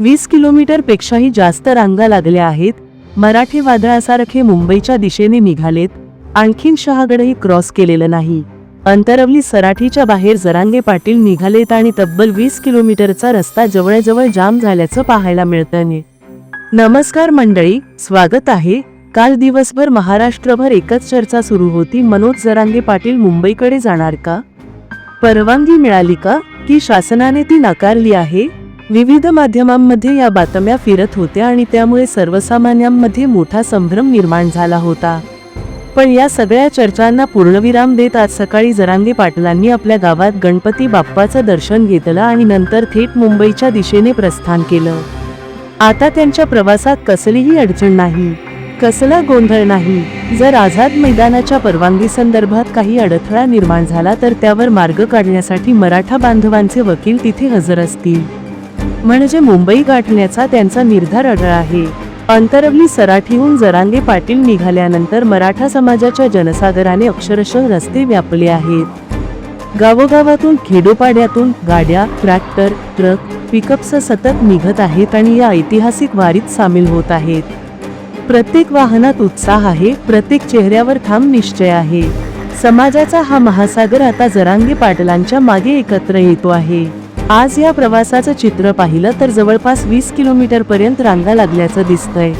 वीस किलोमीटरपेक्षाही जास्त रांगा लागल्या आहेत. मराठी वादळासारखे मुंबईच्या दिशेने निघालेत. आणखीन शहागडही क्रॉस केलेलं नाही. अंतरवली सराठीच्या बाहेर जरांगे पाटील निघालेत आणि तब्बल वीस किलोमीटरचा रस्ता जवळजवळ जाम झाल्याचं पाहायला मिळतं नमस्कार मंडळी स्वागत आहे. काल दिवसभर महाराष्ट्रभर एकच चर्चा सुरू होती. मनोज जरांगे पाटील मुंबईकडे जाणार का? परवानगी मिळाली का? की शासनाने ती नाकारली आहे? विविध माध्यमांमध्ये या बातम्या फिरत होत्या आणि त्यामुळे सर्वसामान्यांमध्ये मोठा संभ्रम निर्माण झाला होता. पण या सगळ्या चर्चांना पूर्णविराम देत आज सकाळी जरांगे पाटलांनी आपल्या गावात गणपती बाप्पाचं दर्शन घेतलं आणि नंतर थेट मुंबईच्या दिशेने प्रस्थान केलं. आता त्यांच्या प्रवासात कसलीही अडचण नाही. कसला गोंधळ नाही. जर आझाद मैदानाच्या परवानगी संदर्भात काही अडथळा निर्माण झाला तर त्यावर मार्ग काढण्यासाठी मराठा बांधवांचे वकील तिथे हजर असतील. म्हणजे मुंबई गाठण्याचा त्यांचा निर्धार अडळ आहे. अंतरवली सराठीहून जरांगे पाटील निघाल्यानंतर मराठा समाजाच्या जनसागराने अक्षरशः रस्ते व्यापले आहेत. गावोगावातून खेडोपाड्यातून गाड्या ट्रॅक्टर ट्रक पिकअप्स सतत निघत आहेत आणि या ऐतिहासिक वारीत सामील होत आहेत. प्रत्येक वाहनात उत्साह आहे प्रत्येक चेहऱ्यावर ठाम निश्चय आहे. समाजाचा हा महासागर आता जरांगे पाटलांच्या मागे एकत्र येतो आहे. आज या प्रवासाचं चित्र पाहिलं तर जवळपास वीस किलोमीटर पर्यंत रांगा लागल्याचं दिसतंय.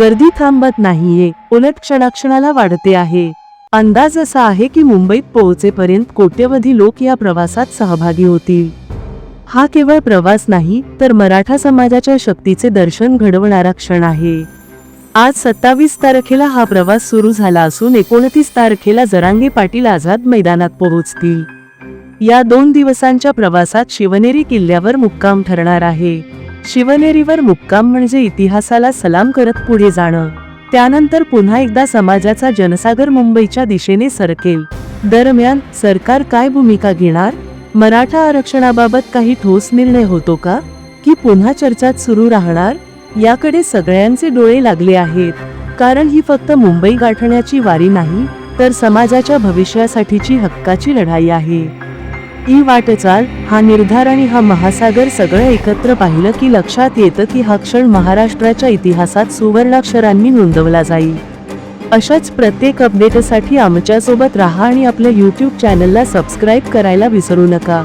गर्दी थांबत नाहीये. उलट क्षणाक्षणाला वाढते आहे. अंदाज असा आहे की मुंबईत पोहोचेपर्यंत कोट्यवधी लोक या प्रवासात सहभागी होतील. हा केवळ प्रवास नाही तर मराठा समाजाच्या शक्तीचे दर्शन घडवणारा क्षण आहे. आज सत्तावीस तारखेला हा प्रवास सुरू झाला असून एकोणतीस तारखेला जरांगे पाटील आझाद मैदानात पोहोचतील. या दोन दिवसांच्या प्रवासात शिवनेरी किल्ल्यावर मुक्काम ठरणार आहे. शिवनेरीवर मुक्काम म्हणजे इतिहासाला सलाम करत पुढे जाणं. त्यानंतर पुन्हा एकदा समाजाचा जनसागर मुंबईच्या दिशेने सरकेल. दरम्यान सरकार काय भूमिका घेणार? मराठा आरक्षणाबाबत काही ठोस निर्णय होतो का? की पुन्हा चर्चात सुरू राहणार? याकडे सगळ्यांचे डोळे लागले आहेत. कारण ही फक्त मुंबई गाठण्याची वारी नाही तर समाजाच्या भविष्यासाठीची हक्काची लढाई आहे. ई वाटचाल हा निर्धार आणि हा महासागर सगळं एकत्र पाहिलं की लक्षात येतं की हा क्षण महाराष्ट्राच्या इतिहासात सुवर्णाक्षरांनी नोंदवला जाईल. अशाच प्रत्येक अपडेटसाठी आमच्यासोबत राहा आणि आपल्या यूट्यूब चॅनलला सबस्क्राईब करायला विसरू नका.